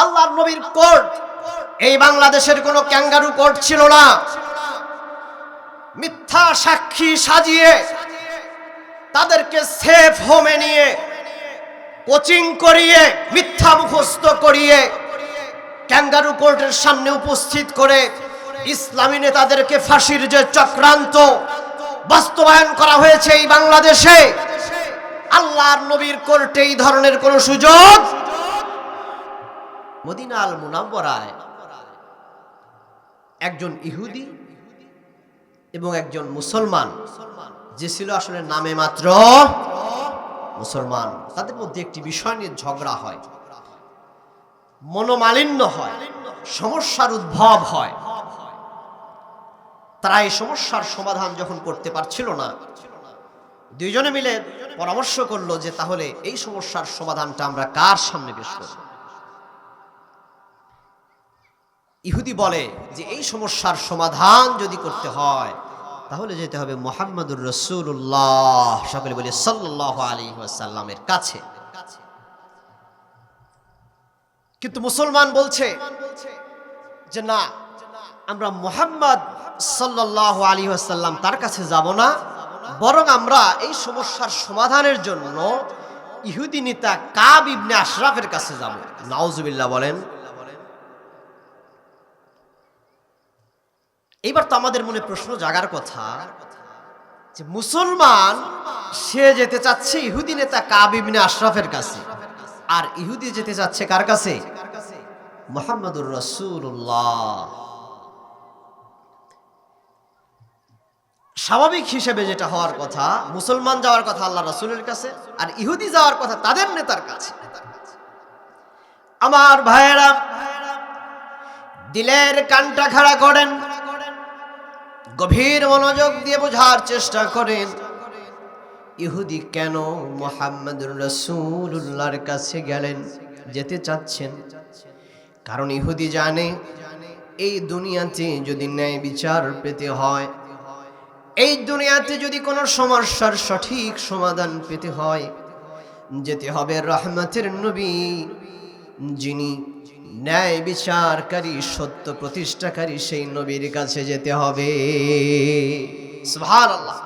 আল্লাহর নবীর কোর্ট। এই বাংলাদেশের কোনো ক্যাঙ্গারু কোর্ট ছিল না। মিথ্যা সাক্ষী সাজিয়ে তাদেরকে সেফ হোমে নিয়ে, কোচিং করিয়ে, মিথ্যা মুখস্থ করিয়ে ক্যাঙ্গারু কোর্টের সামনে উপস্থিত করে ইসলামী নেতাদেরকে ফাঁসির যে চক্রান্ত বাস্তবায়ন করা হয়েছে এই বাংলাদেশে, আল্লাহর নবীর কোর্টে এই ধরনের কোন সুযোগ মদিনা আল মুনাব্বরায় একজন ইহুদি এবং একজন মুসলমান, যে ছিল আসলে নামে মাত্র মুসলমান। তাদের মধ্যে একটি বিষয় নিয়ে ঝগড়া হয়, মনোমালিন্য হয়, সমস্যার উদ্ভব হয়। তারা এই সমস্যার সমাধান যখন করতে পারছিল না, দুইজনে মিলে পরামর্শ করল যে তাহলে এই সমস্যার সমাধানটা আমরা কার সামনে পেশ করব? ইহুদি বলে যে এই সমস্যার সমাধান যদি করতে হয়, তাহলে যেতে হবে মোহাম্মদুর রসুল্লাহ সকলে বলি সাল্লাহ আলী সাল্লামের কাছে। কিন্তু মুসলমান বলছে যে না, আমরা মোহাম্মদ সাল্লাহ আলী আসাল্লাম তার কাছে যাব না, বরং আমরা এই সমস্যার সমাধানের জন্য ইহুদি নেতা কাব ইবনে আশরাফের কাছে যাব। নাউজুবিল্লাহ বলেন এইবার তো আমাদের মনে প্রশ্ন জাগার কথা যে মুসলমান, সে যেতে চাচ্ছে ইহুদি নেতা কাব ইবনে আশরাফের কাছে। আর ইহুদি যেতে চাচ্ছে কার কাছে? মোহাম্মদুর রসুল্লাহ স্বাভাবিক হিসেবে যেটা হওয়ার কথা, মুসলমান যাওয়ার কথা আল্লাহ রসুলের কাছে, আর ইহুদি যাওয়ার কথা তাদের নেতার কাছে। আমার ভাইয়েরা, দিলের কানটা খাড়া করেন। গভীর মনোযোগ দিয়ে বোঝার চেষ্টা করেন। ইহুদি কেন মোহাম্মদুর রসুল্লাহর কাছে গেলেন, যেতে চাচ্ছেন? কারণ ইহুদি জানে, এই দুনিয়াতে যদি ন্যায় বিচার পেতে হয়, এই দুনিয়াতে যদি কোনো সমস্যার সঠিক সমাধান পেতে হয়, যেতে হবে রহমতের নবী, যিনি ন্যায় বিচারকারী সত্য প্রতিষ্ঠাকারী সেই নবীর কাছে যেতে হবে। সুভান আল্লাহ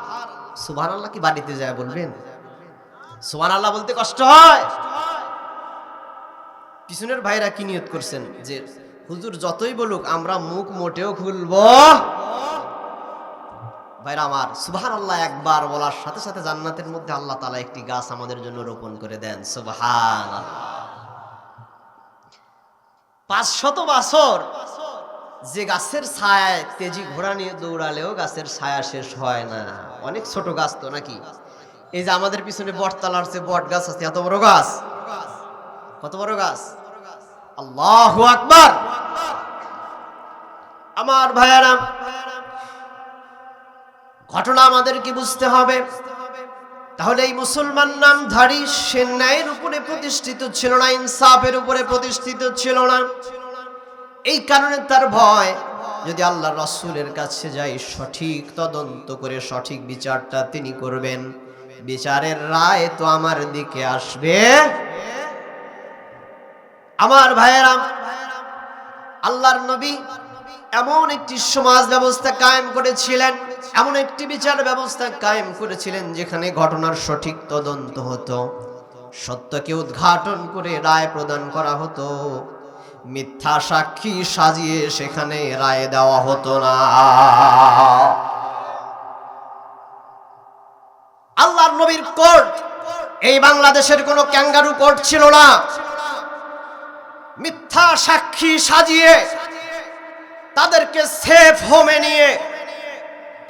সুভান আল্লাহ কি বাড়িতে যায় বলবেন? সুভান আল্লাহ বলতে কষ্ট হয়। পিছনের ভাইরা কি নিয়ত করছেন? যে হুজুর যতই বলুক, আমরা মুখ মোটেও খুলব। ভাইরা আমার সুবহান আল্লাহ একবার বলার সাথে সাথে জান্নাতের মধ্যে আল্লাহ তালা একটি গাছ আমাদের জন্য রোপণ করে দেন। সুবহান পাঁচশত বছর যে গাছের ছায় তেজি ঘোড়া নিয়ে দৌড়ালেও গাছের ছায়া শেষ হয় না। অনেক ছোট গাছ তো নাকি? এই যে আমাদের পিছনে বটতলার যে বট গাছ আছে, এত বড় গাছ? কত বড় গাছ? আল্লাহ আকবার! আমার ভাইয়ারাম ঘটনা আমাদেরকে বুঝতে হবে। তাহলে এই মুসলমান নামধারী সে ন্যায়ের উপরে প্রতিষ্ঠিত ছিল না, ইনসাফের উপরে প্রতিষ্ঠিত ছিল না। এই কারণে তার ভয়, যদি আল্লাহ রসুলের কাছে যাই, সঠিক তদন্ত করে সঠিক বিচারটা তিনি করবেন। বিচারের রায় তো আমার দিকে আসবে। আমার ভাইয়েরাম আল্লাহর নবী এমন একটি সমাজ ব্যবস্থা কায়েম করেছিলেন, এমন একটি বিচার ব্যবস্থা কায়েম করেছিলেন যেখানে ঘটনার সঠিক তদন্ত হতো। সত্যকে উদ্ঘাটন করে রায় প্রদান করা হতো। মিথ্যা সাক্ষী সাজিয়ে সেখানে রায় দেওয়া হতো না। আল্লাহর নবীর কোর্ট, এই বাংলাদেশের কোনো ক্যাঙ্গারু কোর্ট ছিল না। মিথ্যা সাক্ষী সাজিয়ে তাদেরকে সেফ হোমে নিয়ে,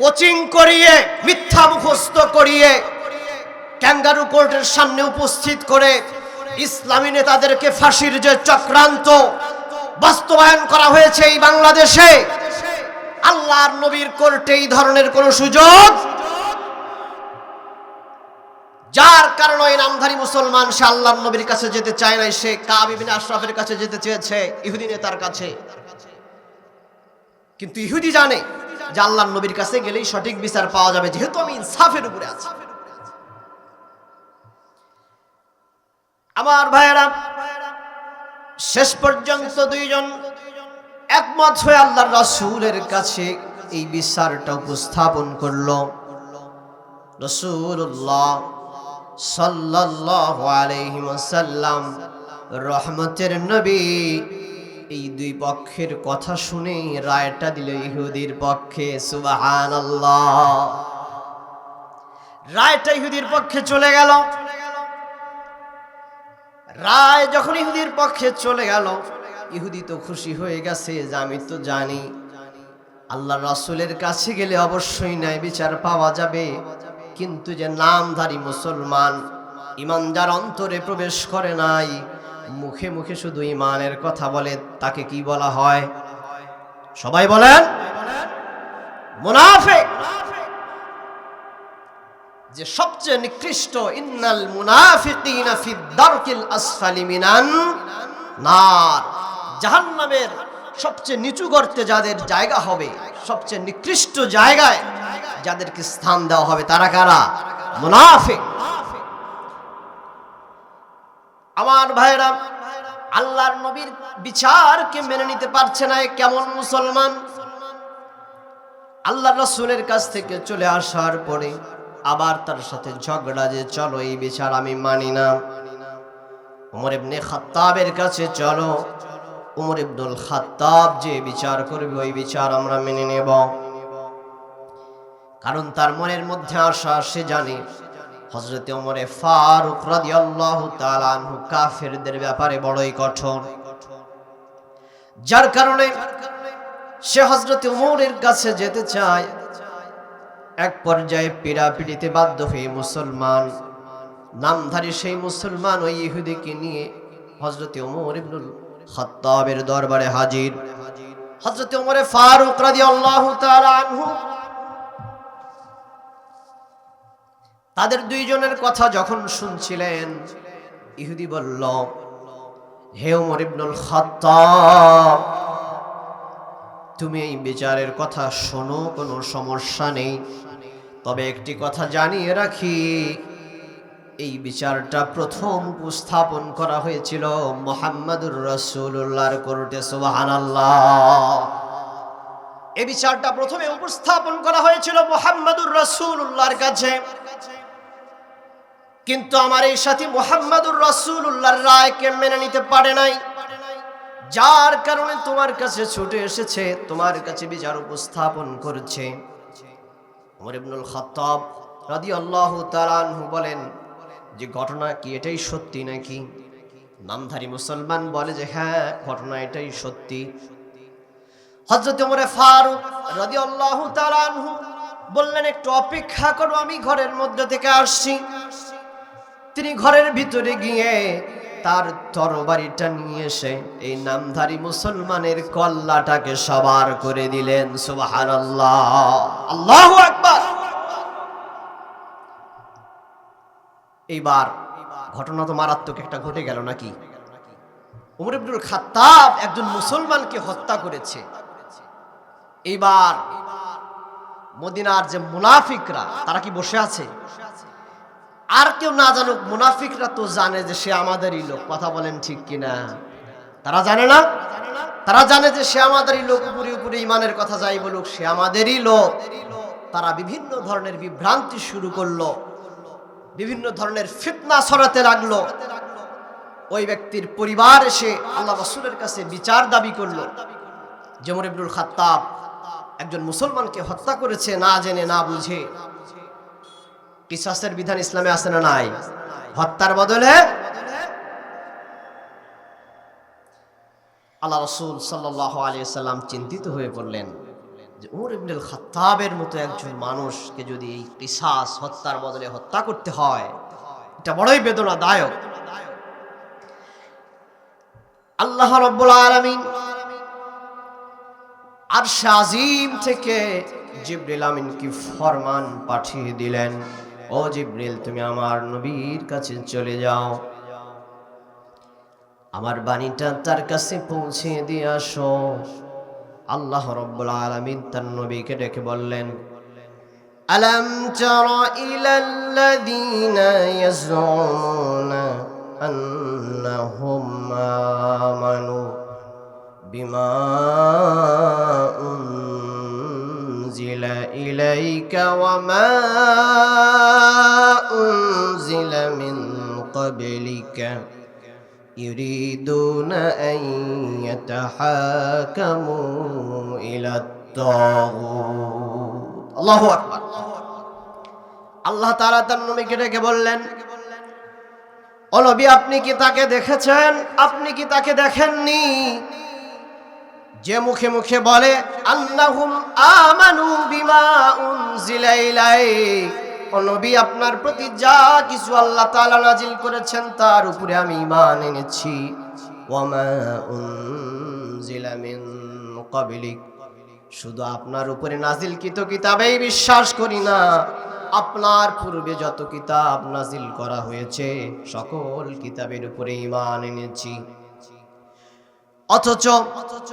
কোচিং করিয়ে, মিথ্যা মুখস্থ করিয়ে ক্যাঙ্গারু কোর্টের সামনে উপস্থিত করে ইসলামী নেতাদেরকে ফাঁসির যে চক্রান্ত বাস্তবায়ন করা হয়েছে এই বাংলাদেশে, আল্লাহর নবীর কোর্টে এই ধরনের কোন সুযোগ যার কারণে এই নামধারী মুসলমান, সে আল্লাহর নবীর কাছে যেতে চায় নাই, সে কাবিবিন আশরাফের কাছে যেতে চেয়েছে, ইহুদি নেতার কাছে। কিন্তু ইহুদি জানে যে আল্লাহর নবীর কাছে গেলেই সঠিক বিচার পাওয়া যাবে, যেহেতু আমি ইনসাফের উপরে আছি। আমার ভাইয়েরা, শেষ পর্যন্ত দুইজন একমত হয়ে আল্লাহর রাসূলের কাছে এই বিচারটা উপস্থাপন করল। রসুল্লাহ সাল্লাল্লাহু আলাইহি ওয়াসাল্লাম রহমতের নবী এই দুই পক্ষের কথা শুনে রায়টা দিল ইহুদির পক্ষে, সুবহানাল্লাহ। রায়টা ইহুদির পক্ষে চলে গেল। রায় যখন ইহুদির পক্ষে চলে গেল, ইহুদি তো খুশি হয়ে গেছে যে আমি তো জানি। আল্লাহ রাসূলের কাছে গেলে অবশ্যই ন্যায় বিচার পাওয়া যাবে। কিন্তু যে নামধারী মুসলমান ইমান যার অন্তরে প্রবেশ করে নাই মুখে মুখে শুধু ইমানের কথা বলে, তাকে কি বলা হয়? সবাই বলেন, মুনাফিক। যে সবচেয়ে নিকৃষ্ট, ইন্নাল মুনাফিকিনা ফি দারকিল আসফালি মিনান নার। জাহান্নামের সবচেয়ে নিচু গর্তে যাদের জায়গা হবে, সবচেয়ে নিকৃষ্ট জায়গায় যাদেরকে স্থান দেওয়া হবে, তারা কারা? মুনাফিক। আমার ভাইরা, আল্লাহর নবীর বিচারকে মেনে নিতে পারছে না কেমন মুসলমান? আল্লাহ রসুলের কাছ থেকে চলে আসার পরে আবার তার সাথে ঝগড়া যে চলো, এই বিচার আমি মানি না। উমর ইবনে খাত্তাবের কাছে চলো। উমর ইবনুল খাত্তাব যে বিচার করবে, ওই বিচার আমরা মেনে নেব। কারণ তার মনের মধ্যে আশা, সে জানে হজরতে ওমরে ফারুক রাদিয়াল্লাহু তাআলা আনহু কাফেরদের ব্যাপারে বড়ই কঠোর। যার কারণে সে হজরতে উমরের কাছে যেতে চায়। এক পর্যায়ে পিড়াপিড়িতে বাধ্য হয়ে মুসলমান, নামধারী সেই মুসলমান ওই ইহুদিকে নিয়ে হজরতে ওমর ইবনুল খাত্তাবের দরবারে হাজির। হজরতে ওমরে ফারুক রাদিয়াল্লাহু তাআলা আনহু তাদের দুইজনের কথা যখন শুনছিলেন, ইহুদি বলল, হে ওমর ইবনুল খাত্তাব, তুমি এই বিচারের কথা শোনো, কোনো সমস্যা নেই। তবে একটি কথা জানিয়ে রাখি, এই বিচারটা প্রথম উপস্থাপন করা হয়েছিল মোহাম্মদুর রসুল্লাহর কোর্টে, সুবহানাল্লাহ। এই বিচারটা প্রথমে উপস্থাপন করা হয়েছিল মোহাম্মদুর রসুল্লাহর কাছে। কিন্তু আমার এই সাথী মোহাম্মদুর রসুল্লাহর রায়কে মেনে নিতে পারে নাই। যার কারণে তোমার কাছে ছুটে এসেছে, তোমার কাছে বিচার উপস্থাপন করছে। ওমর ইবনুল খাত্তাব তাআলা আনহু বলেন, যে ঘটনা কি এটাই সত্যি নাকি? নামধারী মুসলমান বলে যে হ্যাঁ ঘটনা এটাই সত্যি। হযরত ওমরে ফারুক রাদিয়াল্লাহু তাআলা আনহু বললেন, একটু অপেক্ষা করো, আমি ঘরের মধ্যে থেকে আসছি। তিনি ঘরের ভিতরে গিয়ে তার তরবারিটা নিয়ে এসে এই নামধারী মুসলমানের কল্লাটাকে সবার করে দিলেন সুবাহান আল্লাহ আল্লাহ আকবার। এইবার ঘটনা তো মারাত্মক একটা ঘটে গেল নাকি? উমর ইবনুল খাত্তাব একজন মুসলমানকে হত্যা করেছে। এইবার মদিনার যে মুনাফিকরা, তারা কি বসে আছে? আর কেউ না জানুক, মুনাফিকরা তো জানে যে সে আমাদেরই লোক। কথা বলেন ঠিক কিনা? তারা জানে না? তারা জানে যে সে আমাদেরই লোক, উপরে উপরে ইমানের কথা যাই বলুক, সে আমাদেরই লোক। তারা বিভিন্ন ধরনের বিভ্রান্তি শুরু করল, বিভিন্ন ধরনের ফিতনা ছড়াতে লাগল। ওই ব্যক্তির পরিবার এসে আল্লাহ রসুলের কাছে বিচার দাবি করল। যেমন ইবনুল খাত্তাব একজন মুসলমানকে হত্যা করেছে, না জেনে, না বুঝে। কিসাসের বিধান ইসলামে আছে না নাই? হত্যার বদলে আল্লাহ রসুল সাল্লাহ আলিয়াল্লাম চিন্তিত হয়ে পড়লেন যে উমর ইবনুল খাত্তাবের মতো একজন মানুষকে যদি এই কিসাস হত্যার বদলে হত্যা করতে হয়, এটা বড়ই বেদনাদায়ক। আল্লাহ রব্বুল আলমিন আর আজিম থেকে জিব্রিল আমিনকে ফরমান পাঠিয়ে দিলেন। ও জিব্রিল তুমি আমার নবীর কাছে চলে যাও আমার বাণীটা তার কাছে পৌঁছে দিয়ে আসো আল্লাহ রব্বুল আলামিন তার নবীকে ডেকে বললেন ألم تر إلى الذين يزعمون أنهم آمنوا بما أنزل إليك وما أنزل من قبلك يريدون أن يتحاكموا إلى الطاغوت الله أكبر আল্লাহ তাআলা তার নবীকে ডেকে বললেন ও নবী আপনি কি তাকে দেখেছেন আপনি কি তাকে দেখেননি যে মুখে মুখে বলে, আল্লাহুম বিমা আপনার প্রতি যা কিছু আল্লাহ তাআলা নাজিল করেছেন, তার উপরে আমি ঈমান এনেছি। মিন শুধু আপনার উপরে নাজিল নাজিলকৃত কিতাবেই বিশ্বাস করি না, আপনার পূর্বে যত কিতাব নাজিল করা হয়েছে, সকল কিতাবের উপরে ঈমান এনেছি। অথচ অথচ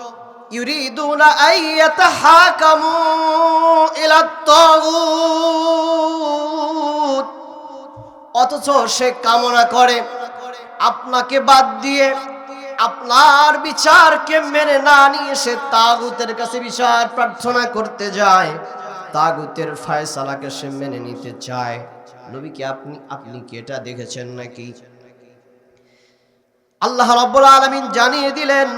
ইউরিদুনা আইয়াতাহাকামু ইলা তাগুত অথচ সে কামনা করে, আপনাকে বাদ দিয়ে আপনার বিচারকে মেনে না নিয়ে সে তাগুতের কাছে বিচার প্রার্থনা করতে যায়। তাগুতের ফায়সালাকে সে মেনে নিতে চায়। আপনি আপনি কি এটা দেখেছেন নাকি? আল্লাহ রাব্বুল আলামিন জানিয়ে দিলেন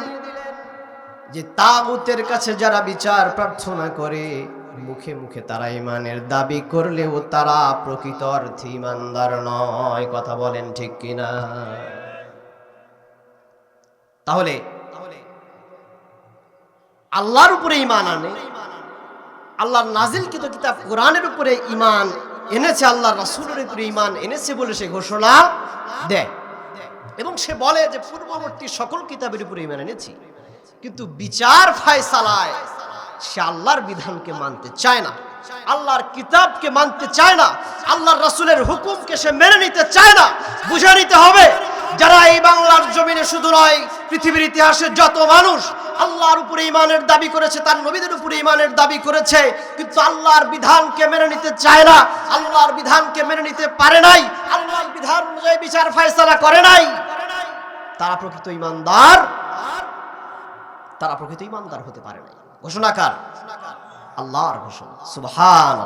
যে তাগুতের কাছে যারা বিচার প্রার্থনা করে, মুখে মুখে তারা ইমানের দাবি করলেও তারা প্রকৃত অর্থে ইমানদার নয়। কথা বলেন ঠিক কিনা? তাহলে আল্লাহর উপরে ইমান আনে, আল্লাহর নাজিলকৃত কিতাব কোরআনের উপরে ইমান এনেছে আল্লাহ রাসূলের উপরে ইমান এনেছে বলে সে ঘোষণা দেয়। এবং সে বলে যে, পূর্ববর্তী সকল কিতাবের উপরে ইমান এনেছি। কিন্তু বিচার ফায়সালায় সে আল্লাহর বিধানকে মানতে চায় না। আল্লাহর কিতাবকে মানতে চায় না। আল্লাহর রাসূলের হুকুমকে সে মেনে নিতে চায় না। বুঝে নিতে হবে, যারা এই বাংলার জমিনে শুধু নয়, পৃথিবীর ইতিহাসে যত মানুষ আল্লাহর উপরে ইমানের দাবি করেছে, তার নবীদের উপরে ইমানের দাবি করেছে, কিন্তু আল্লাহর বিধানকে মেনে নিতে চায় না। আল্লাহর বিধানকে মেনে নিতে পারে নাই। আল্লাহর বিধান অনুযায়ী বিচার ফায়সালা করে নাই। তারা প্রকৃত ইমানদার তারা প্রকৃত ইমানদার হতে পারে নাই। ঘোষণাকার আল্লাহর ঘোষণা। সুবহান